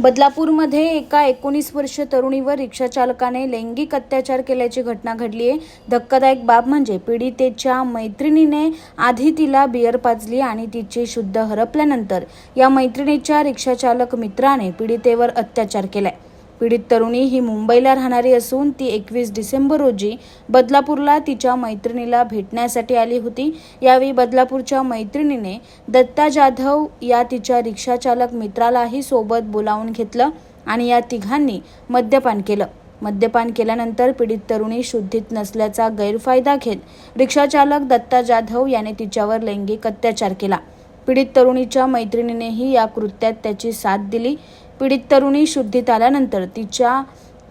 बदलापूरमध्ये एका एकोणीस वर्ष तरुणीवर रिक्षाचालकाने लैंगिक अत्याचार केल्याची घटना घडली आहे. धक्कादायक बाब म्हणजे पीडितेच्या मैत्रिणीने आधी तिला बियर पाजली आणि तिची शुद्ध हरपल्यानंतर या मैत्रिणीच्या रिक्षाचालक मित्राने पीडितेवर अत्याचार केलाय. पीडित तरुणी ही मुंबईला राहणारी असून ती एकवीस डिसेंबर रोजी बदलापूरला तिच्या मैत्रिणीला भेटण्यासाठी आली होती. यावेळी बदलापूरच्या मैत्रिणीने दत्ता जाधव या तिच्या रिक्षाचालक मित्रालाही सोबत बोलावून घेतलं आणि या तिघांनी मद्यपान केलं. मद्यपान केल्यानंतर पीडित तरुणी शुद्धीत नसल्याचा गैरफायदा घेत रिक्षाचालक दत्ता जाधव याने तिच्यावर लैंगिक अत्याचार केला. पीडित तरुणीच्या मैत्रिणीनेही या कृत्यात त्याची साथ दिली. पीडित तरुणी शुद्धीत आल्यानंतर तिच्या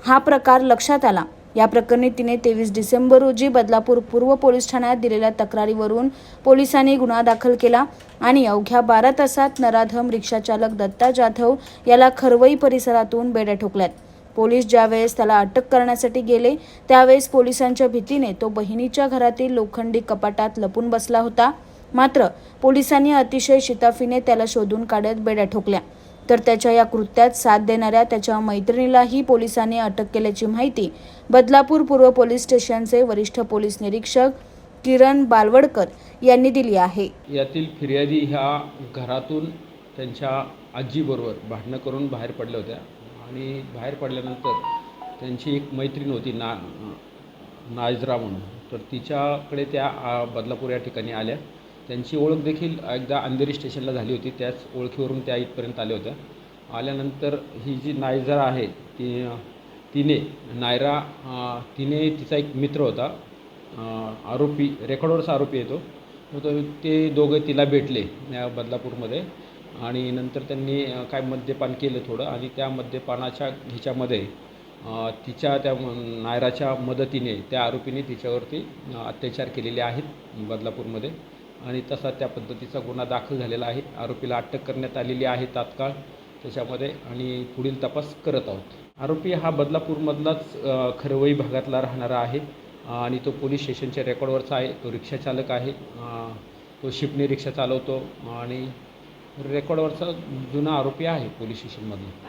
हा प्रकार लक्षात आला. या प्रकरणी तिने तेवीस डिसेंबर रोजी बदलापूर पूर्व पोलीस ठाण्यात दिलेल्या तक्रारीवरून पोलिसांनी गुन्हा दाखल केला आणि अवघ्या बारा तासात नराधम रिक्षाचालक दत्ता जाधव याला खरवई परिसरातून बेड्या ठोकल्यात. पोलीस ज्यावेळेस त्याला अटक करण्यासाठी गेले त्यावेळेस पोलिसांच्या भीतीने तो बहिणीच्या घरातील लोखंडी कपाटात लपून बसला होता. मात्र पोलिसांनी अतिशय शिताफीने त्याला शोधून काढत बेड्या ठोकल्या. तर त्याच्या या कृत्यात साथ देणाऱ्या त्याच्या मैत्रिणीलाही पोलिसांनी अटक केल्याची माहिती बदलापूर पूर्व पोलीस स्टेशनचे वरिष्ठ पोलीस निरीक्षक किरण बालवडकर यांनी दिली आहे. यातील फिर्यादी ह्या घरातून त्यांच्या आजीबरोबर भांडणं करून बाहेर पडल्या होत्या आणि बाहेर पडल्यानंतर त्यांची एक मैत्रीण होती ना नाजरा म्हणून. तर तिच्याकडे त्या बदलापूर या ठिकाणी आल्या. त्यांची ओळख देखील एकदा अंधेरी स्टेशनला झाली होती. त्याच ओळखीवरून त्या इथपर्यंत आल्या होत्या. आल्यानंतर ही जी नायजरा आहे ती तिने नायरा तिने तिचा एक मित्र होता. आरोपी रेकॉर्डवरचा आरोपी येतो मग तो ते दोघं तिला भेटले या बदलापूरमध्ये. आणि नंतर त्यांनी काय मद्यपान केलं थोडं. आणि त्या मद्यपानाच्या ह्याच्यामध्ये तिच्या त्या नायराच्या मदतीने त्या आरोपीने तिच्यावरती अत्याचार केलेले आहेत बदलापूरमध्ये. आणि तसा त्या पद्धतीचा गुन्हा दाखल झालेला आहे. आरोपीला अटक करण्यात आलेली आहे तात्काळ त्याच्यामध्ये आणि पुढील तपास करत आहोत. आरोपी हा बदलापूरमधलाच खरवई भागातला राहणारा आहे. आणि तो पोलीस स्टेशनच्या रेकॉर्डवरचा आहे. तो रिक्षाचालक आहे. तो शिपने रिक्षा चालवतो आणि रेकॉर्डवरचा जुना आरोपी आहे पोलीस स्टेशनमधला.